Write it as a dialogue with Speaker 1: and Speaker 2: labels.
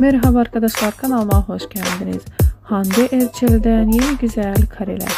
Speaker 1: Merhaba arkadaşlar kanalıma hoş geldiniz. Hande Erçel'den yeni güzel kareler.